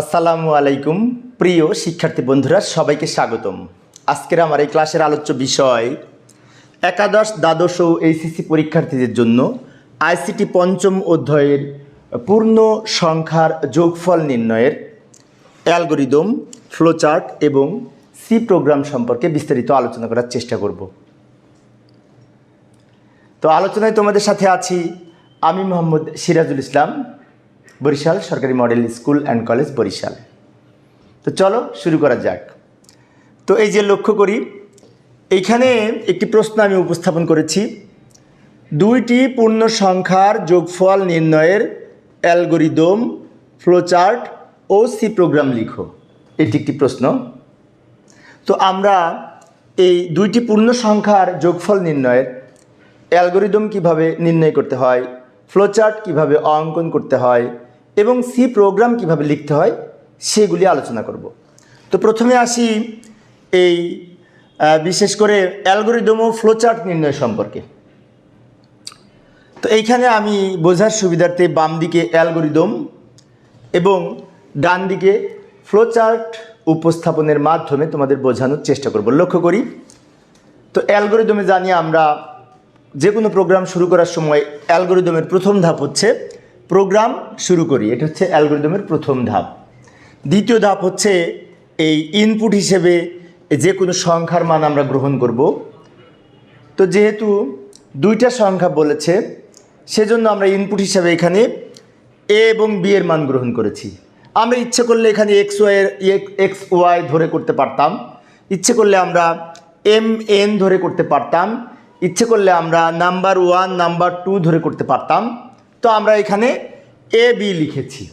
আসসালামু আলাইকুম, প্রিয় শিক্ষার্থী বন্ধুরা, সবাইকে স্বাগতম। আজকের আমার এই ক্লাসের আলোচ্য বিষয়, একাদশ, দ্বাদশ ও এইচএসসি পরীক্ষার্থীদের জন্য আইসিটি পঞ্চম অধ্যায়ের পূর্ণ সংখ্যার যোগফল নির্ণয়ের অ্যালগোরিদম, ফ্লোচার্ট এবং সি প্রোগ্রাম সম্পর্কে বিস্তারিত আলোচনা করার চেষ্টা করব। তো আলোচনায় তোমাদের সাথে আছি আমি মোহাম্মদ সিরাজুল ইসলাম বরিশাল সরকারি model school and college Barishal. তো চলো শুরু করা যাক। তো এই যে লক্ষ্য করি, এইখানে একটি প্রশ্ন আমি উপস্থাপন করেছি। দুইটি পূর্ণ সংখ্যার যোগফল নির্ণয়ের অ্যালগোরিদম, ফ্লোচার্ট ও সি প্রোগ্রাম লিখো। এটি একটি প্রশ্ন। তো আমরা এই দুইটি পূর্ণ সংখ্যার যোগফল নির্ণয়ের অ্যালগোরিদম কীভাবে নির্ণয় করতে হয়, ফ্লোচার্ট কীভাবে অঙ্কন করতে হয় এবং সি প্রোগ্রাম কীভাবে লিখতে হয়, সেগুলি আলোচনা করব। তো প্রথমে আসি এই বিশেষ করে অ্যালগোরিদম ও ফ্লোচার্ট নির্ণয় সম্পর্কে। তো এইখানে আমি বোঝার সুবিধার্থে বাম দিকে অ্যালগোরিদম এবং ডান দিকে ফ্লোচার্ট উপস্থাপনের মাধ্যমে তোমাদের বোঝানোর চেষ্টা করব। লক্ষ্য করি, তো অ্যালগোরিদমে জানি আমরা যে কোনো প্রোগ্রাম শুরু করার সময় অ্যালগোরিদমের প্রথম ধাপ হচ্ছে প্রোগ্রাম শুরু করি। এটা হচ্ছে অ্যালগোরিদমের প্রথম ধাপ। দ্বিতীয় ধাপ হচ্ছে এই ইনপুট হিসেবে যে কোনো সংখ্যার মান আমরা গ্রহণ করব। তো যেহেতু দুইটা সংখ্যা বলেছে, সেজন্য আমরা ইনপুট হিসাবে এখানে এ এবং বি এর মান গ্রহণ করেছি। আমরা ইচ্ছে করলে এখানে এক্স ওয়াই এক্স ওয়াই ধরে করতে পারতাম। ইচ্ছে করলে আমরা এম এন ধরে করতে পারতাম। ইচ্ছে করলে আমরা নাম্বার ওয়ান, নাম্বার টু ধরে করতে পারতাম। তো আমরা এখানে এ বি লিখেছি।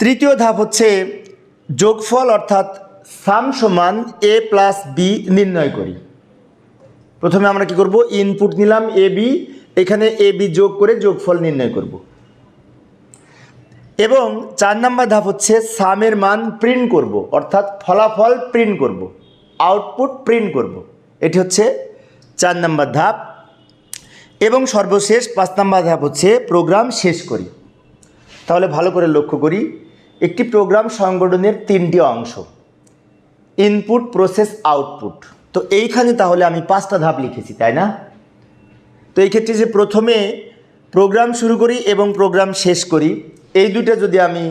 তৃতীয় ধাপ হচ্ছে যোগফল অর্থাৎ সাম সমান এ প্লাস বি নির্ণয় করি। প্রথমে আমরা কি করব? ইনপুট নিলাম এ বি এখানে এ বি যোগ করে যোগফল নির্ণয় করব। এবং চার নাম্বার ধাপ হচ্ছে সামের মান প্রিন্ট করব, অর্থাৎ ফলাফল প্রিন্ট করব আউটপুট প্রিন্ট করব। এটি হচ্ছে চার নাম্বার ধাপ। এবং সর্বশেষ পাঁচ নাম্বার ধাপ হচ্ছে প্রোগ্রাম শেষ করি। তাহলে ভালো করে লক্ষ্য করি, একটি প্রোগ্রাম সংগঠনের তিনটি অংশ, ইনপুট, প্রসেস, আউটপুট। তো এইখানে তাহলে আমি পাঁচটা ধাপ লিখেছি, তাই না? তো এই ক্ষেত্রে যে প্রথমে প্রোগ্রাম শুরু করি এবং প্রোগ্রাম শেষ করি, এই দুইটা যদি আমি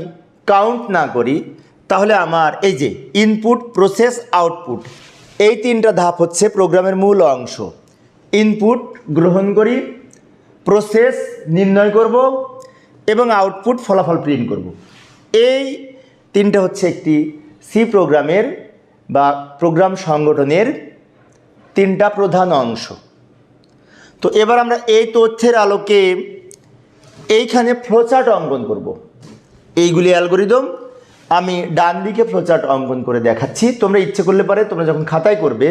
কাউন্ট না করি, তাহলে আমার এই যে ইনপুট, প্রসেস, আউটপুট, এই তিনটা ধাপ হচ্ছে প্রোগ্রামের মূল অংশ। ইনপুট গ্রহণ করি প্রসেস নির্ণয় করব এবং আউটপুট ফলাফল প্রিন্ট করব। এই তিনটা হচ্ছে একটি সি প্রোগ্রামের বা প্রোগ্রাম সংগঠনের তিনটা প্রধান অংশ। তো এবার আমরা এই তথ্যের আলোকে এইখানে ফ্লোচার্ট অঙ্কন করব। এইগুলি অ্যালগোরিদম, আমি ডান দিকে ফ্লোচার্ট অঙ্কন করে দেখাচ্ছি। তোমরা ইচ্ছে করলে পারে তোমরা যখন খাতায় করবে,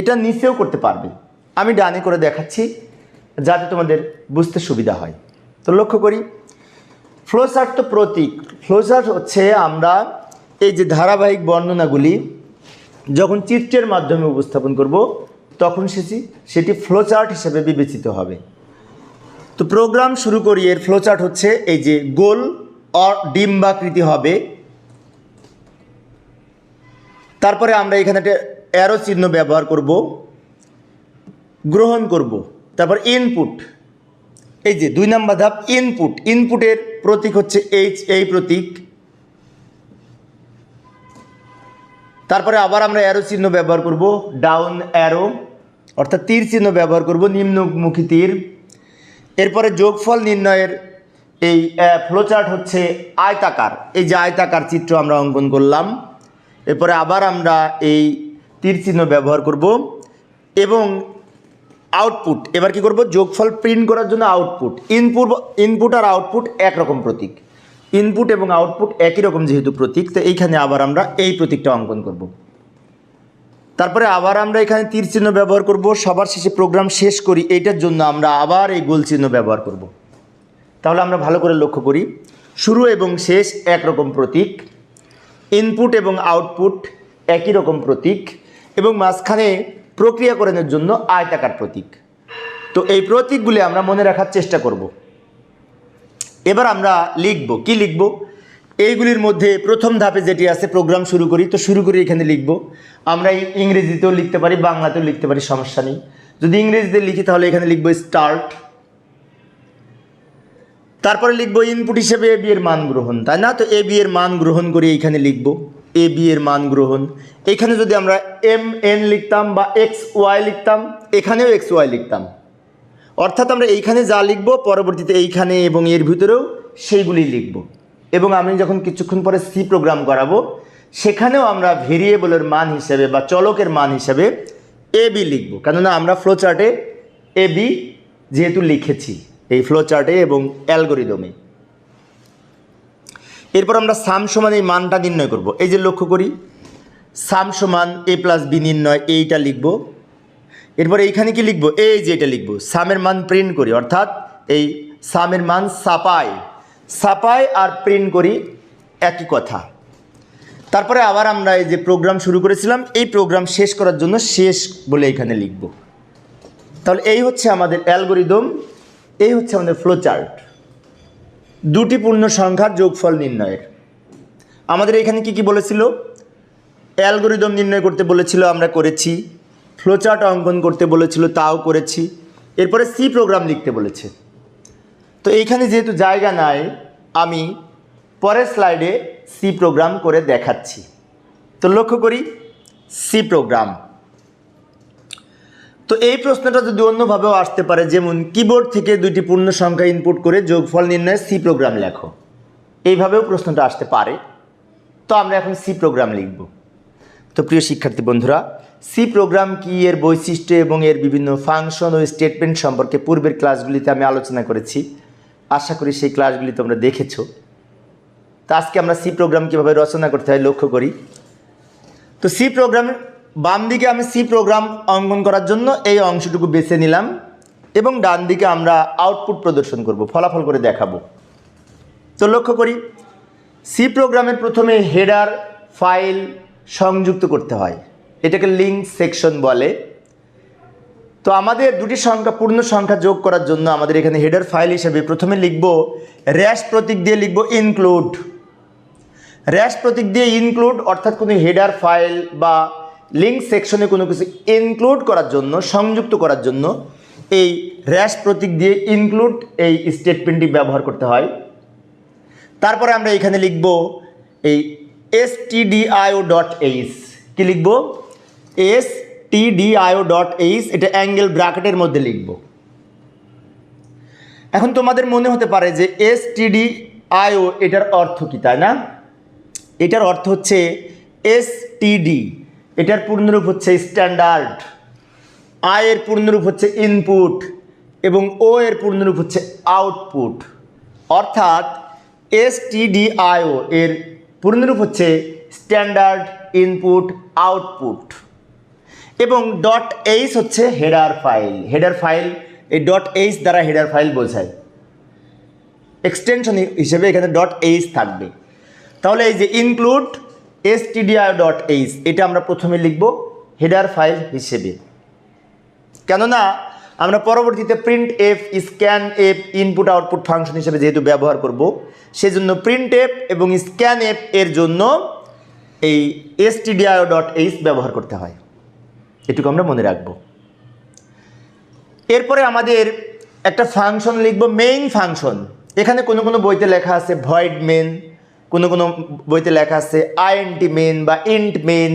এটা নিচেও করতে পারবে। আমি ডানে করে দেখাচ্ছি যাতে তোমাদের বুঝতে সুবিধা হয়। তো লক্ষ্য করি, ফ্লোচার্ট তো প্রতীক। ফ্লোচার্ট হচ্ছে আমরা এই যে ধারাবাহিক বর্ণনাগুলি যখন চিত্রের মাধ্যমে উপস্থাপন করব, তখন সেটি সেটি ফ্লোচার্ট হিসেবে বিবেচিত হবে। তো প্রোগ্রাম শুরু করি, এর ফ্লোচার্ট হচ্ছে এই যে গোল অর ডিম্বাকৃতি হবে। তারপরে আমরা এখানে একটা অ্যারো চিহ্ন ব্যবহার করব। গ্রহণ করব। তারপর ইনপুট এই যে দুই নাম্বার ধাপ ইনপুট ইনপুটের প্রতীক হচ্ছে এইচ এই প্রতীক। তারপরে আবার আমরা অ্যারো চিহ্ন ব্যবহার করব ডাউন অ্যারো অর্থাৎ তীর চিহ্ন ব্যবহার করব, নিম্নমুখী তীর। এরপরে যোগফল নির্ণয়ের এই ফ্লোচার্ট হচ্ছে আয়তাকার। এই যে আয়তাকার চিত্র আমরা অঙ্কন করলাম। এরপরে আবার আমরা এই তীর চিহ্ন ব্যবহার করব এবং আউটপুট এবার কি করব? যোগফল প্রিন্ট করার জন্য আউটপুট ইনপুট ইনপুট আর আউটপুট একরকম প্রতীক। ইনপুট এবং আউটপুট একই রকম যেহেতু প্রতীক, তো এইখানে আবার আমরা এই প্রতীকটা অঙ্কন করব। তারপরে আবার আমরা এখানে তীর চিহ্ন ব্যবহার করব। সবার শেষে প্রোগ্রাম শেষ করি, এইটার জন্য আমরা আবার এই গোল চিহ্ন ব্যবহার করব। তাহলে আমরা ভালো করে লক্ষ্য করি। শুরু এবং শেষ একরকম প্রতীক। ইনপুট এবং আউটপুট একই রকম প্রতীক। এবং মাঝখানে প্রক্রিয়াকরণের জন্য আয়তাকার প্রতীক। তো এই প্রতীকগুলি আমরা মনে রাখার চেষ্টা করব। এবার আমরা লিখব। কি লিখব? এইগুলির মধ্যে প্রথম ধাপে যেটি আছে, প্রোগ্রাম শুরু করি। তো শুরু করি এখানে লিখব। আমরা ইংরেজিতেও লিখতে পারি, বাংলাতেও লিখতে পারি, সমস্যা নেই। যদি ইংরেজিতে লিখি তাহলে এখানে লিখব স্টার্ট তারপরে লিখব ইনপুট হিসেবে এ বি এর মান গ্রহণ, তাই না? তো এ বি এর মান গ্রহণ করে এইখানে লিখব। এ বি এর মান গ্রহণ। এখানে যদি আমরা এম এন লিখতাম বা এক্স ওয়াই লিখতাম, এখানেও এক্স ওয়াই লিখতাম। অর্থাৎ আমরা এইখানে যা লিখব, পরবর্তীতে এইখানে এবং এর ভিতরেও সেইগুলি লিখব। এবং আমি যখন কিছুক্ষণ পরে সি প্রোগ্রাম করাবো, সেখানেও আমরা ভেরিয়েবলের মান হিসেবে বা চলকের মান হিসেবে এ বি লিখব। কেননা আমরা ফ্লো চার্টে এ বি যেহেতু লিখেছি, এই ফ্লো চার্টে এবং অ্যালগোরিদমে এরপর আমরা সাম সমান এই মানটা নির্ণয় করব। এই যে লক্ষ্য করি, সাম সমান এ প্লাস বি নির্ণয় এইটা লিখব। এরপর এইখানে কি লিখব? এই যে এটা লিখব। সামের মান প্রিন্ট করি, অর্থাৎ এই সামের মান সাপাই সাপাই আর প্রিন্ট করি একই কথা। তারপরে আবার আমরা এই যে প্রোগ্রাম শুরু করেছিলাম, এই প্রোগ্রাম শেষ করার জন্য শেষ বলে এখানে লিখব। তাহলে এই হচ্ছে আমাদের অ্যালগোরিদম এই হচ্ছে আমাদের ফ্লো চার্ট দুটি পূর্ণ সংখ্যার যোগফল নির্ণয়ের। আমাদের এখানে কি কি বলেছিল? অ্যালগোরিদম নির্ণয় করতে বলেছিল, আমরা করেছি। ফ্লোচার্ট অঙ্কন করতে বলেছিল, তাও করেছি। এরপরে সি প্রোগ্রাম লিখতে বলেছে। তো এইখানে যেহেতু জায়গা নাই, আমি পরের স্লাইডে সি প্রোগ্রাম করে দেখাচ্ছি। তো লক্ষ্য করি, সি প্রোগ্রাম। তো এই প্রশ্নটা যদি অন্যভাবেও আসতে পারে, যেমন কিবোর্ড থেকে দুইটি পূর্ণ সংখ্যা ইনপুট করে যোগফল নির্ণয়ে সি প্রোগ্রাম লেখো। এইভাবেও প্রশ্নটা আসতে পারে। তো আমরা এখন সি প্রোগ্রাম লিখব। তো প্রিয় শিক্ষার্থী বন্ধুরা সি প্রোগ্রাম কি এর বৈশিষ্ট্য এবং এর বিভিন্ন ফাংশন ও স্টেটমেন্ট সম্পর্কে পূর্বের ক্লাসগুলিতে আমি আলোচনা করেছি? আশা করি সেই ক্লাসগুলি তোমরা দেখেছ। তো আজকে আমরা সি প্রোগ্রাম কীভাবে রচনা করতে হয় লক্ষ্য করি। তো সি প্রোগ্রাম বাম দিকে আমি সি প্রোগ্রাম অঙ্কন করার জন্য এই অংশটুকু বেছে নিলাম এবং ডান দিকে আমরা আউটপুট প্রদর্শন করব, ফলাফল করে দেখাবো। তো লক্ষ্য করি সি প্রোগ্রামের প্রথমে হেডার ফাইল সংযুক্ত করতে হয়। এটাকে লিঙ্ক সেকশন বলে। তো আমাদের দুটি সংখ্যা, পূর্ণ সংখ্যা যোগ করার জন্য আমাদের এখানে হেডার ফাইল হিসেবে প্রথমে লিখব র্যাশ প্রতীক দিয়ে লিখব ইনক্লুড র্যাশ প্রতীক দিয়ে ইনক্লুড অর্থাৎ কোনো হেডার ফাইল বা লিঙ্ক সেকশনে কোনো কিছু ইনক্লুড করার জন্য, সংযুক্ত করার জন্য এই র্যাশ প্রতীক দিয়ে ইনক্লুড এই স্টেটমেন্টটি ব্যবহার করতে হয়। তারপরে আমরা এখানে লিখব এই এস টিডিআইও ডট এইচ কী লিখব? এস টিডিআইও ডট এইচ এটা অ্যাঙ্গেল ব্র্যাকেটের মধ্যে লিখব। এখন তোমাদের মনে হতে পারে যে এস টিডি আইও এটার অর্থ কী, তাই না? এটার অর্থ হচ্ছে এস টিডি এটার পূর্ণরূপ হচ্ছে স্ট্যান্ডার্ড আই এর পূর্ণরূপ হচ্ছে ইনপুট এবং ও এর পূর্ণরূপ হচ্ছে আউটপুট অর্থাৎ এস টিডিআইও এর পূর্ণরূপ হচ্ছে স্ট্যান্ডার্ড ইনপুট আউটপুট এবং ডট এইচ হচ্ছে হেডার ফাইল হেডার ফাইল এই ডট এইচ দ্বারা হেডার ফাইল বোঝায়। এক্সটেনশন হিসেবে এখানে ডট এইচ থাকবে। তাহলে এই যে include S TDI dot H এটা আমরা প্রথমে লিখব হেডার ফাইল হিসেবে। কেননা, আমরা পরবর্তীতে print F scan F input output function হিসেবে যেহেতু ব্যবহার করব, সেজন্য প্রিন্ট এফ এবং স্ক্যান এফ এর জন্য এই এস টিডিআই ডট এইচ ব্যবহার করতে হয়। এটুকু আমরা মনে রাখব। এরপরে আমাদের একটা ফাংশন লিখব মেইন ফাংশন এখানে কোনো কোনো বইতে লেখা আছে ভয়েড মেন কোনো কোনো বইতে লেখা আছে আইএনটি মেন বা ইন্ট মেন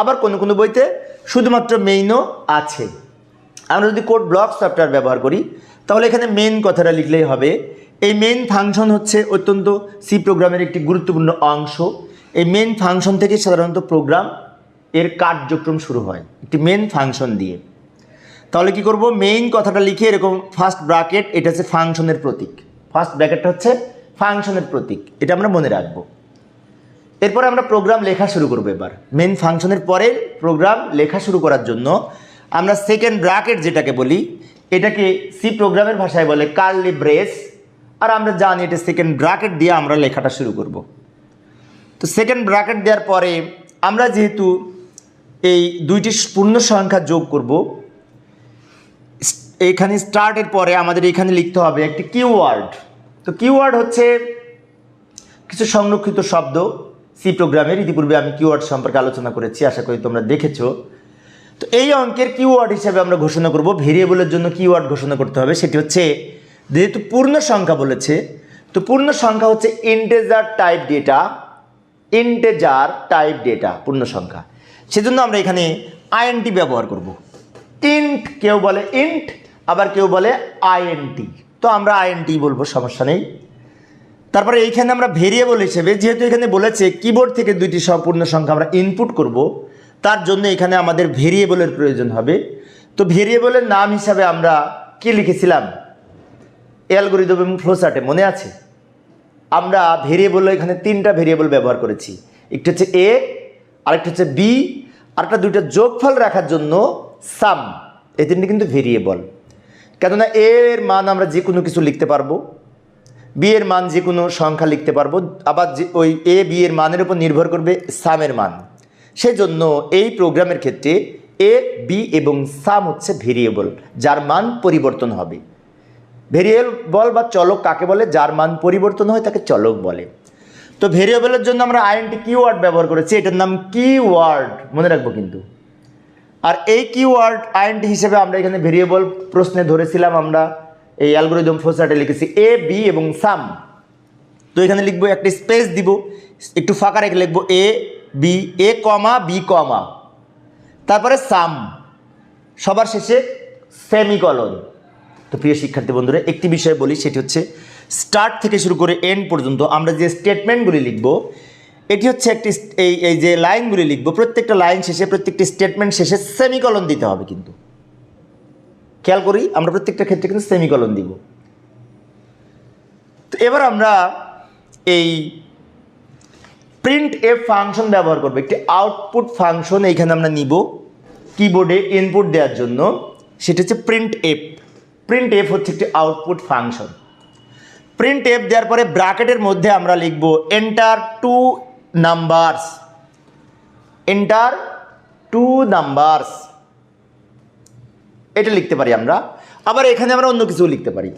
আবার কোনো কোনো বইতে শুধুমাত্র মেইনও আছে। আমরা যদি কোড ব্লক সফটওয়্যার ব্যবহার করি, তাহলে এখানে মেন কথাটা লিখলেই হবে। এই মেন ফাংশন হচ্ছে অত্যন্ত সি প্রোগ্রামের একটি গুরুত্বপূর্ণ অংশ। এই মেন ফাংশন থেকে সাধারণত প্রোগ্রাম এর কার্যক্রম শুরু হয়, একটি মেন ফাংশন দিয়ে। তাহলে কি করব? মেইন কথাটা লিখে এরকম ফার্স্ট ব্র্যাকেট এটা হচ্ছে ফাংশনের প্রতীক। ফার্স্ট ব্র্যাকেটটা হচ্ছে ফাংশনের প্রতীক, এটা আমরা মনে রাখব। এরপরে আমরা প্রোগ্রাম লেখা শুরু করব এবার। মেন ফাংশনের পরে প্রোগ্রাম লেখা শুরু করার জন্য আমরা সেকেন্ড ব্র্যাকেট যেটাকে বলি, এটাকে সি প্রোগ্রামের ভাষায় বলে কার্লি ব্রেস আর আমরা জানি এটা সেকেন্ড ব্র্যাকেট দিয়ে আমরা লেখাটা শুরু করব। তো সেকেন্ড ব্র্যাকেট দেওয়ার পরে আমরা যেহেতু এই দুইটি পূর্ণ সংখ্যা যোগ করব এইখানে স্টার্টের পরে আমাদের এখানে লিখতে হবে একটি কিওয়ার্ড তো কিওয়ার্ড হচ্ছে কিছু সংরক্ষিত শব্দ সি প্রোগ্রামের ইতিপূর্বে আমি কিওয়ার্ড সম্পর্কে আলোচনা করেছি, আশা করি তোমরা দেখেছ। তো এই অঙ্কের কিওয়ার্ড হিসাবে আমরা ঘোষণা করব। ভেরিয়েবলের জন্য কিওয়ার্ড ঘোষণা করতে হবে। সেটি হচ্ছে, যেহেতু পূর্ণ সংখ্যা বলেছে, তো পূর্ণ সংখ্যা হচ্ছে integer type data integer type data পূর্ণ সংখ্যা। সেজন্য আমরা এখানে আইএনটি ব্যবহার করব। ইন্ট কেউ বলে ইন্ট আবার কেউ বলে আইএনটি তো আমরা আইএনটি বলব, সমস্যা নেই। তারপরে এইখানে আমরা ভেরিয়েবল হিসেবে, যেহেতু এখানে বলেছে কিবোর্ড থেকে দুইটি সম্পূর্ণ সংখ্যা আমরা ইনপুট করব, তার জন্য এখানে আমাদের ভেরিয়েবলের প্রয়োজন হবে। তো ভেরিয়েবলের নাম হিসাবে আমরা কি লিখেছিলাম? অ্যালগোরিদম এবং ফ্লোচার্টে মনে আছে? আমরা ভেরিয়েবল এখানে তিনটা ভেরিয়েবল ব্যবহার করেছি। একটি হচ্ছে এ আরেকটা হচ্ছে বি আরেকটা দুইটা যোগফল রাখার জন্য সাম এই তিনটি কিন্তু ভেরিয়েবল কেননা এ এর মান আমরা যে কোনো কিছু লিখতে পারব, বি এর মান যে কোনো সংখ্যা লিখতে পারব, আবার যে ওই এ, বি এর মানের উপর নির্ভর করবে সামের মান। সেজন্য এই প্রোগ্রামের ক্ষেত্রে এ, বি এবং সাম হচ্ছে ভেরিয়েবল, যার মান পরিবর্তন হবে। ভেরিয়েবল বা চলক কাকে বলে? যার মান পরিবর্তন হয় তাকে চলক বলে। তো ভেরিয়েবলের জন্য আমরা আইএনটি কিওয়ার্ড ব্যবহার করেছি, এটার নাম কিওয়ার্ড, মনে রাখব কিন্তু। আর এই কিওয়ার্ড আইএনটি হিসেবে আমরা এখানে ভেরিয়েবল প্রশ্নে ধরেছিলাম আমরা, এই অ্যালগোরিদম ফোসার্টে লিখেছি এ বি এবং সাম তো এখানে লিখব একটা স্পেস দিব, একটু ফাঁকা রেখে লিখব A B A comma B comma তারপরে সাম সবার শেষে সেমিকলন তো প্রিয় শিক্ষার্থী বন্ধুরা, একটি বিষয় বলি, সেটি হচ্ছে স্টার্ট থেকে শুরু করে এন্ড পর্যন্ত আমরা যে স্টেটমেন্টগুলি লিখব এটি হচ্ছে একটি এই এই যে লাইনগুলি লিখব, প্রত্যেকটা লাইন শেষে, প্রত্যেকটি স্টেটমেন্ট শেষে সেমিকলন দিতে হবে কিন্তু। খেয়াল করি, আমরা প্রত্যেকটা ক্ষেত্রে কিন্তু সেমিকলন দিব। তো এবার আমরা এই প্রিন্ট এফ ফাংশন ব্যবহার করব। একটি আউটপুট ফাংশন এইখানে আমরা নিব কিবোর্ডে ইনপুট দেওয়ার জন্য। সেটা হচ্ছে প্রিন্ট এফ প্রিন্ট এফ হচ্ছে একটি আউটপুট ফাংশন প্রিন্ট এফ দেওয়ার পরে ব্র্যাকেটের মধ্যে আমরা লিখব enter two numbers enter two numbers এটা লিখতে পারি আমরা। আবার এখানে আমরা অন্য কিছু লিখতে পারি।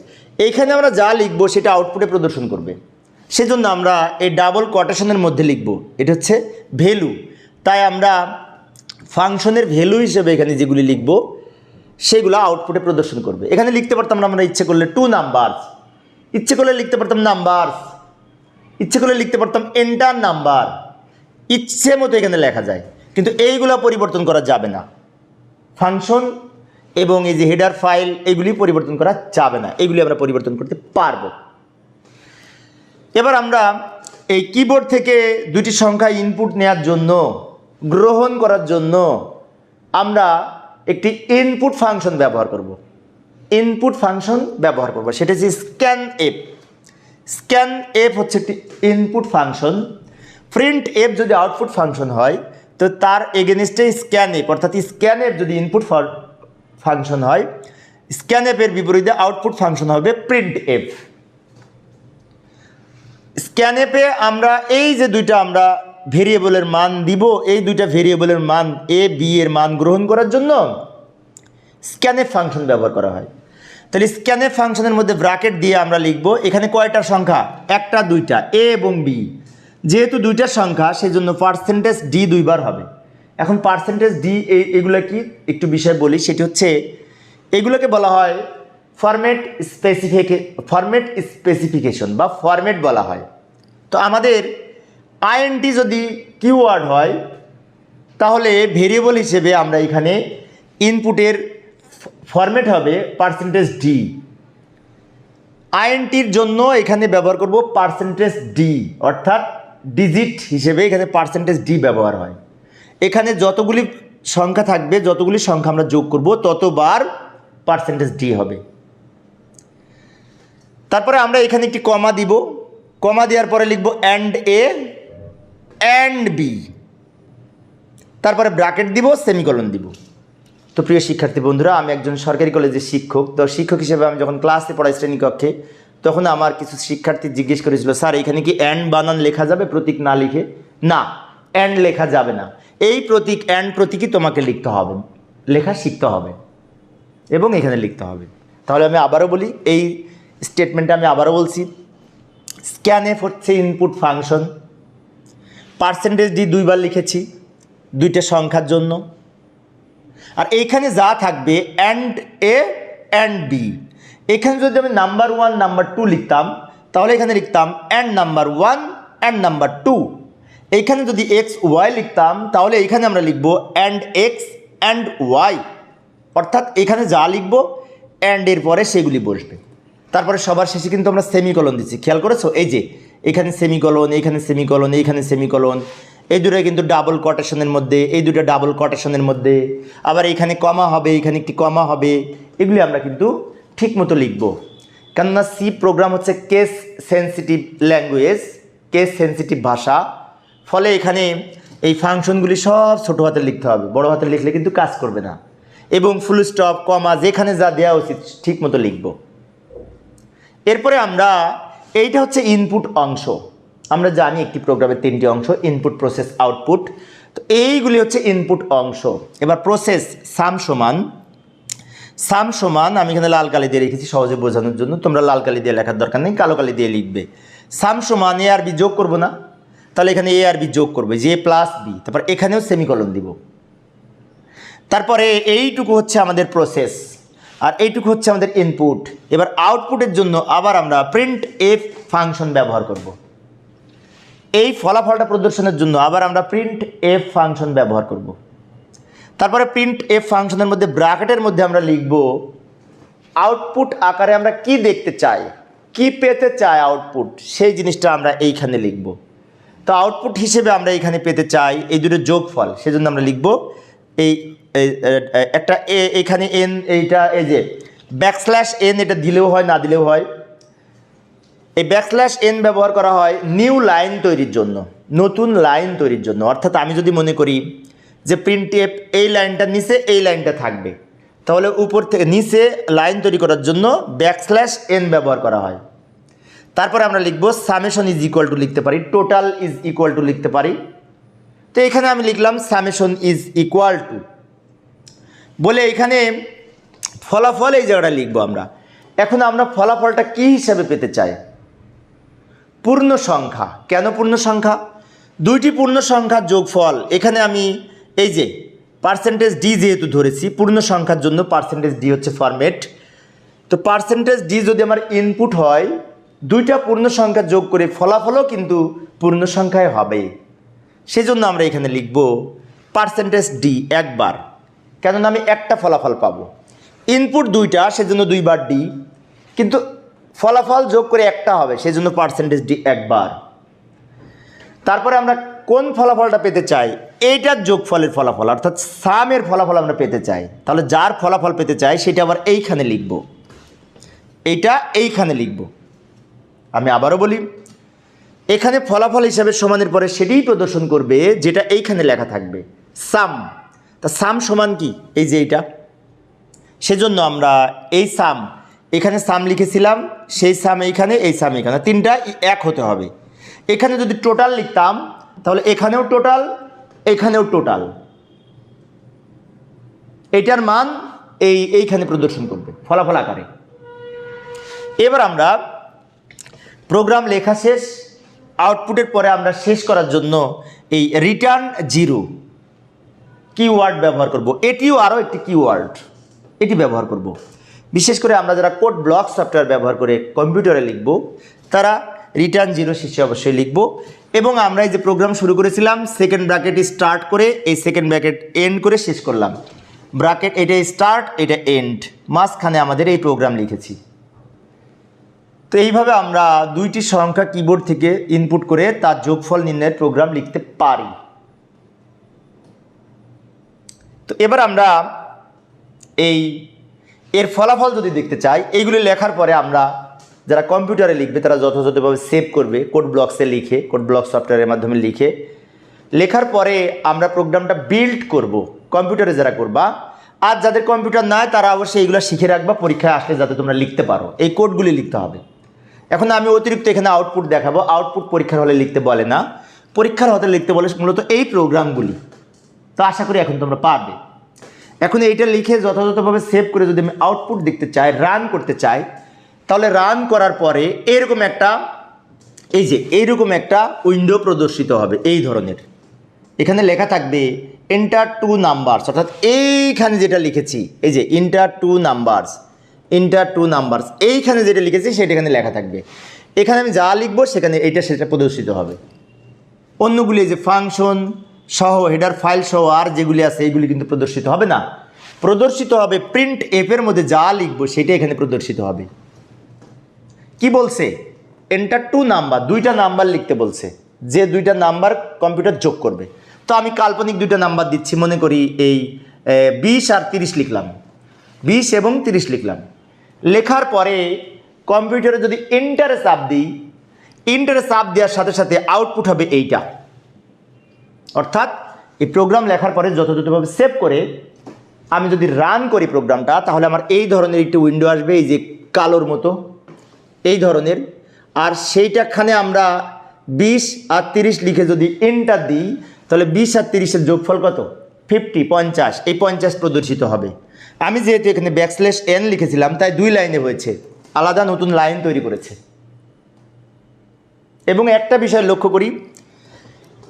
এইখানে আমরা যা লিখব সেটা আউটপুটে প্রদর্শন করবে। সেজন্য আমরা এই ডাবল কোটেশনের মধ্যে লিখব। এটা হচ্ছে ভ্যালু তাই আমরা ফাংশনের ভ্যালু হিসেবে এখানে যেগুলি লিখব, সেগুলো আউটপুটে প্রদর্শন করবে। এখানে লিখতে পারতাম আমরা ইচ্ছে করলে টু নাম্বারস ইচ্ছে করলে লিখতে পারতাম নাম্বারস ইচ্ছে করলে লিখতে পারতাম এন্টার নাম্বার ইচ্ছে মতো এখানে লেখা যায়। কিন্তু এইগুলো পরিবর্তন করা যাবে না। ফাংশন এবং এই যে হেডার ফাইল এগুলি পরিবর্তন করা যাবে না। এগুলি আমরা পরিবর্তন করতে পারব। এবার আমরা এই কিবোর্ড থেকে দুটি সংখ্যা ইনপুট নেওয়ার জন্য, গ্রহণ করার জন্য আমরা একটি ইনপুট ফাংশন ব্যবহার করব। ইনপুট ফাংশন ব্যবহার করব। সেটা হচ্ছে স্ক্যান এফ স্ক্যান এফ হচ্ছে একটি ইনপুট ফাংশন প্রিন্ট এফ যদি আউটপুট ফাংশন হয়, তো তার এগেনস্টে স্ক্যান এফ, অর্থাৎ স্ক্যান এফ যদি ইনপুট ফাংশন হয় স্ক্যান এফের বিপরীতে আউটপুট ফাংশন হবে প্রিন্ট এফ। স্ক্যান স্ক্যানেপে আমরা এই যে দুইটা আমরা ভেরিয়েবলের মান দিব, এই দুইটা ভেরিয়েবলের মান এ বি এর মান গ্রহণ করার জন্য স্ক্যানেপ ফাংশন ব্যবহার করা হয়। তাহলে স্ক্যানেপ ফাংশনের মধ্যে ব্রাকেট দিয়ে আমরা লিখব, এখানে কয়টা সংখ্যা? একটা, দুইটা এ এবং বি যেহেতু দুইটা সংখ্যা সেই জন্য পার্সেন্টেজ ডি দুইবার হবে। এখন পার্সেন্টেজ ডি এগুলো কি? একটু বিষয় বলি, সেটি হচ্ছে, এগুলোকে বলা হয় ফরম্যাট স্পেসিফিকে ফরম্যাট স্পেসিফিকেশন বা ফরম্যাট বলা হয়। তো আমাদের আইএনটি যদি কিওয়ার্ড হয়, তাহলে ভেরিয়েবল হিসেবে আমরা এখানে ইনপুটের ফরম্যাট হবে পার্সেন্টেজ ডি আইএনটির জন্য এখানে ব্যবহার করব পার্সেন্টেজ ডি অর্থাৎ ডিজিট হিসেবে এখানে পার্সেন্টেজ ডি ব্যবহার হয়। এখানে যতগুলি সংখ্যা থাকবে, যতগুলি সংখ্যা আমরা যোগ করব, ততবার পার্সেন্টেজ ডি হবে। তারপরে আমরা এখানে একটি কমা দিব। কমা দেওয়ার পরে লিখব অ্যান্ড এ অ্যান্ড বি তারপরে ব্র্যাকেট দিব সেমিকলন দিব। তো প্রিয় শিক্ষার্থী বন্ধুরা, আমি একজন সরকারি কলেজের শিক্ষক। তো শিক্ষক হিসেবে আমি যখন ক্লাসে পড়াই শ্রেণীকক্ষে, তখন আমার কিছু শিক্ষার্থী জিজ্ঞেস করেছিল, স্যার, এখানে কি অ্যান্ড বানান লেখা যাবে? প্রতীক না লিখে? না অ্যান্ড লেখা যাবে না। এই প্রতীক অ্যান্ড প্রতীকই তোমাকে লিখতে হবে। লেখা শিখতে হবে এবং এখানে লিখতে হবে। তাহলে আমি আবারও বলি, এই স্টেটমেন্টটা আমি আবারও বলছি স্ক্যানএফ হচ্ছে ইনপুট ফাংশন পার্সেন্টেজ ডি দুইবার লিখেছি, দুইটা সংখ্যার জন্য। আর এইখানে যা থাকবে অ্যান্ড এ অ্যান্ড বি এখানে যদি আমি নাম্বার ওয়ান নাম্বার টু লিখতাম, তাহলে এখানে লিখতাম and number one and number two এইখানে যদি এক্স ওয়াই লিখতাম, তাহলে এইখানে আমরা লিখব অ্যান্ড এক্স অ্যান্ড ওয়াই অর্থাৎ এখানে যা লিখব অ্যান্ড এর পরে সেগুলি বসবে। তারপরে সবার শেষে কিন্তু আমরা সেমিকলন দিচ্ছি। খেয়াল করেছ? এই যে, এখানে সেমিকলন এইখানে সেমিকলন এইখানে সেমিকলন এই দুটো কিন্তু ডাবল কটেশনের মধ্যে, এই দুটো ডাবল কটেশনের মধ্যে। আবার এখানে কমা হবে, এখানে একটি কমা হবে, এগুলি আমরা কিন্তু ঠিক মতো লিখব। কেননা সি প্রোগ্রাম হচ্ছে case sensitive language case sensitive ভাষা। ফলে এখানে এই ফাংশনগুলি সব ছোটো হাতে লিখতে হবে, বড় হাতে লিখলে কিন্তু কাজ করবে না। এবং ফুল স্টপ কমা যেখানে যা দেওয়া উচিত ঠিক মতো লিখব। এরপরে আমরা, এইটা হচ্ছে ইনপুট অংশ। আমরা জানি একটি প্রোগ্রামের তিনটি অংশ ইনপুট প্রসেস আউটপুট তো এইগুলি হচ্ছে ইনপুট অংশ। এবার প্রসেস সাম সমান। সাম সমান, আমি এখানে লাল কালি দিয়ে রেখেছি সহজে বোঝানোর জন্য। তোমরা লাল কালি দিয়ে লেখার দরকার নেই, কালো কালি দিয়ে লিখবে। সাম সমান এ আর বি যোগ করব না। তাহলে এখানে এ আর বি যোগ করবে, যে প্লাস বি তারপর এখানেও সেমিকলন দিব। তারপরে এইটুকু হচ্ছে আমাদের প্রসেস আর এইটুকু হচ্ছে আমাদের ইনপুট এবার আউটপুটের জন্য আবার আমরা প্রিন্ট এফ ফাংশন ব্যবহার করব। এই ফলাফলটা প্রদর্শনের জন্য আবার আমরা প্রিন্ট এফ ফাংশন ব্যবহার করব। তারপরে প্রিন্ট এফ ফাংশনের মধ্যে ব্র্যাকেটের মধ্যে আমরা লিখব আউটপুট আকারে আমরা কি দেখতে চাই কি পেতে চাই আউটপুট সেই জিনিসটা আমরা এইখানে লিখব। তো আউটপুট হিসেবে আমরা এইখানে পেতে চাই এই দুটো যোগ যোগফল সেজন্য আমরা লিখব এই এই, একটা এ এখানে এন এইটা এই যে ব্যাকস্ল্যাশ এন এটা দিলেও হয় না দিলেও হয়। এই ব্যাকস্ল্যাশ এন ব্যবহার করা হয় নিউ লাইন তৈরির জন্য, নতুন লাইন তৈরির জন্য। অর্থাৎ আমি যদি মনে করি যে প্রিন্ট টেপ এই লাইনটা নিচে এই লাইনটা থাকবে, তাহলে উপর থেকে নিচে লাইন তৈরি করার জন্য ব্যাকস্ল্যাশ এন ব্যবহার করা হয়। তারপরে আমরা লিখব সামেশন ইজ ইকুয়াল টু লিখতে পারি, টোটাল ইজ ইকুয়াল টু লিখতে পারি। তো এখানে আমি লিখলাম সামেশন ইজ ইকুয়াল টু। বলে এখানে ফলাফল এই জায়গাটা লিখব আমরা। এখন আমরা ফলাফলটা কী হিসাবে পেতে চাই? পূর্ণ সংখ্যা কেন পূর্ণ সংখ্যা দুইটি পূর্ণ সংখ্যার যোগফল, এখানে আমি এই যে পার্সেন্টেজ ডি যেহেতু ধরেছি পূর্ণ সংখ্যার জন্য পার্সেন্টেজ ডি হচ্ছে ফরম্যাট তো পার্সেন্টেজ ডি যদি আমার ইনপুট হয়, দুইটা পূর্ণ সংখ্যা যোগ করে ফলাফলও কিন্তু পূর্ণ সংখ্যায় হবে। সেজন্য আমরা এখানে লিখব পার্সেন্টেজ ডি একবার, কেননা আমি একটা ফলাফল পাবো। ইনপুট দুইটা, সেজন্য দুইবার ডি কিন্তু ফলাফল যোগ করে একটা হবে সেই জন্য পার্সেন্টেজ ডি একবার। তারপরে আমরা কোন ফলাফলটা পেতে চাই? এইটার যোগফলের ফলাফল, অর্থাৎ সামের ফলাফল আমরা পেতে চাই। তাহলে যার ফলাফল পেতে চাই, সেটা আবার এইখানে লিখব। এইটা এইখানে লিখব। আমি আবারও বলি, এখানে ফলাফল হিসাবে সমানের পরে সেটাই প্রদর্শন করবে যেটা এইখানে লেখা থাকবে, সাম। তা সাম সমান কি? এই যে এইটা। সেজন্য আমরা এই সাম এখানে সাম লিখেছিলাম, সেই সাম এইখানে, এই সাম এখানে। তিনটা এক হতে হবে। এখানে যদি টোটাল লিখতাম, তাহলে এখানেও টোটাল এখানেও টোটাল। এটার মান এই, এইখানে প্রদর্শন করবে, ফলাফল আকারে। এবার আমরা প্রোগ্রাম লেখা শেষ আউটপুটের পরে আমরা শেষ করার জন্য এই রিটার্ন জিরো কিওয়ার্ড ব্যবহার করব। এটিও আরও একটি কিওয়ার্ড এটি ব্যবহার করব। বিশেষ করে আমরা যারা কোড ব্লক সফটওয়্যার ব্যবহার করে কম্পিউটারে লিখব, তারা রিটার্ন জিরো শেষে অবশ্যই লিখব। এবং আমরা এই যে প্রোগ্রাম শুরু করেছিলাম সেকেন্ড ব্র্যাকেট স্টার্ট করে এই সেকেন্ড ব্র্যাকেট এন্ড করে শেষ করলাম। ব্র্যাকেট এটা স্টার্ট এটা এন্ড মাঝখানে আমাদের এই প্রোগ্রাম লিখেছি। তো এইভাবে আমরা দুইটি সংখ্যা কিবোর্ড থেকে ইনপুট করে তার যোগফল নির্ণয়ের প্রোগ্রাম লিখতে পারি। তো এবার আমরা এই এর ফলাফল যদি দেখতে চাই, এইগুলি লেখার পরে আমরা যারা কম্পিউটারে লিখবে, তারা যথাযথভাবে সেভ করবে কোড ব্লকসে লিখে কোড ব্লক সফটওয়্যারের মাধ্যমে লিখে। লেখার পরে আমরা প্রোগ্রামটা বিল্ড করব, কম্পিউটারে যারা করবা। আর যাদের কম্পিউটার নাই, তারা অবশ্যই এইগুলো শিখে রাখবা, পরীক্ষায় আসলে যাতে তোমরা লিখতে পারো। এই কোডগুলি লিখতে হবে। এখন আমি অতিরিক্ত এখানে আউটপুট দেখাবো। আউটপুট পরীক্ষার হলে লিখতে বলে না। পরীক্ষার হতে লিখতে বলে মূলত এই প্রোগ্রামগুলি তো আশা করি এখন তোমরা পারবে। এখন এইটা লিখে যথাযথভাবে সেভ করে যদি আমি আউটপুট দেখতে চাই রান করতে চাই, তাহলে রান করার পরে এরকম একটা, এই যে এইরকম একটা উইন্ডো প্রদর্শিত হবে এই ধরনের। এখানে লেখা থাকবে এন্টার টু নাম্বারস অর্থাৎ এইখানে যেটা লিখেছি, এই যে enter two numbers enter two numbers এইখানে যেটা লিখেছি সেটা এখানে লেখা থাকবে। এখানে আমি যা লিখব সেখানে এইটা সেটা প্রদর্শিত হবে। অন্যগুলি যে ফাংশন সহ হেডার ফাইল সহ আর যেগুলি আছে এইগুলি কিন্তু প্রদর্শিত হবে না। প্রদর্শিত হবে প্রিন্ট এপের মধ্যে যা লিখব সেটা এখানে প্রদর্শিত হবে। কি বলছে? এন্টার টু নাম্বার দুইটা নাম্বার লিখতে বলছে, যে দুইটা নাম্বার কম্পিউটার যোগ করবে। তো আমি কাল্পনিক দুইটা নাম্বার দিচ্ছি, মনে করি এই বিশ আর তিরিশ লিখলাম। বিশ এবং তিরিশ লিখলাম। লেখার পরে কম্পিউটারে যদি এন্টারে চাপ দিই এন্টারে চাপ দেওয়ার সাথে সাথে আউটপুট হবে এইটা। অর্থাৎ এই প্রোগ্রাম লেখার পরে যথাযথভাবে সেভ করে আমি যদি রান করি প্রোগ্রামটা তাহলে আমার এই ধরনের একটি উইন্ডো আসবে, এই যে কালোর মতো, এই ধরনের। আর সেইটাখানে আমরা বিশ আর তিরিশ লিখে যদি এন্টার দিই, তাহলে বিশ আর তিরিশের যোগফল কত? ফিফটি পঞ্চাশ। এই পঞ্চাশ প্রদর্শিত হবে। আমি যেহেতু এখানে ব্যাকস্ল্যাশ এন লিখেছিলাম, তাই দুই লাইনে হয়েছে। আলাদা নতুন লাইন তৈরি করেছে। এবং একটা বিষয় লক্ষ্য করি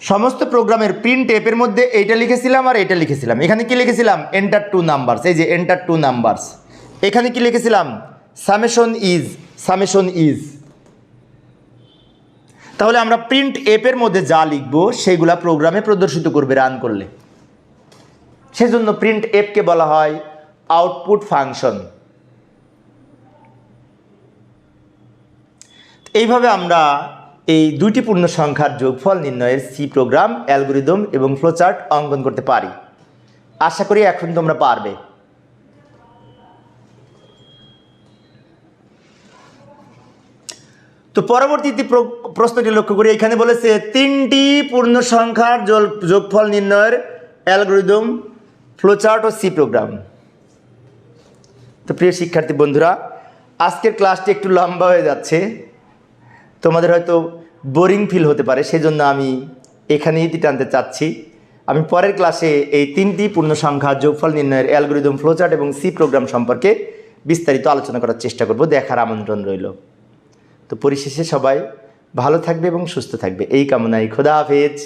সমস্ত প্রোগ্রামের প্রিন্ট এপের মধ্যে এইটা লিখেছিলাম আর এটা লিখেছিলাম। এখানে কি লিখেছিলাম? এন্টার টু নাম্বারস এই যে এন্টার টু নাম্বারস এখানে কি লিখেছিলাম? সামেশন ইজ সামেশন ইজ তাহলে আমরা প্রিন্ট এপের মধ্যে যা লিখব সেইগুলা প্রোগ্রামে প্রদর্শিত করবে রান করলে। সেজন্য প্রিন্ট এপকে বলা হয় আউটপুট ফাংশন এইভাবে আমরা এই দুইটি পূর্ণ সংখ্যার যোগফল নির্ণয়ের সি প্রোগ্রাম অ্যালগোরিদম এবং ফ্লোচার্ট অঙ্কন করতে পারি। আশা করি এখন তোমরা পারবে। তো পরবর্তীতে প্র- প্রশ্নটি লক্ষ্য করি। এখানে বলেছে, তিনটি পূর্ণ সংখ্যার যোগফল নির্ণয়ের অ্যালগোরিদম ফ্লোচার্ট ও সি প্রোগ্রাম তো প্রিয় শিক্ষার্থী বন্ধুরা, আজকের ক্লাসটি একটু লম্বা হয়ে যাচ্ছে। তোমাদের হয়তো বোরিং ফিল হতে পারে, সেজন্য আমি এখানেই ইতি টানতে চাচ্ছি। আমি পরের ক্লাসে এই তিনটি পূর্ণ সংখ্যা যোগফল নির্ণয়ের অ্যালগোরিদম ফ্লোচার্ট এবং সি প্রোগ্রাম সম্পর্কে বিস্তারিত আলোচনা করার চেষ্টা করব, দেখার আমন্ত্রণ রইল। তো পরিশেষে সবাই ভালো থাকবে এবং সুস্থ থাকবে। এই কামনায় খোদা হাফেজ।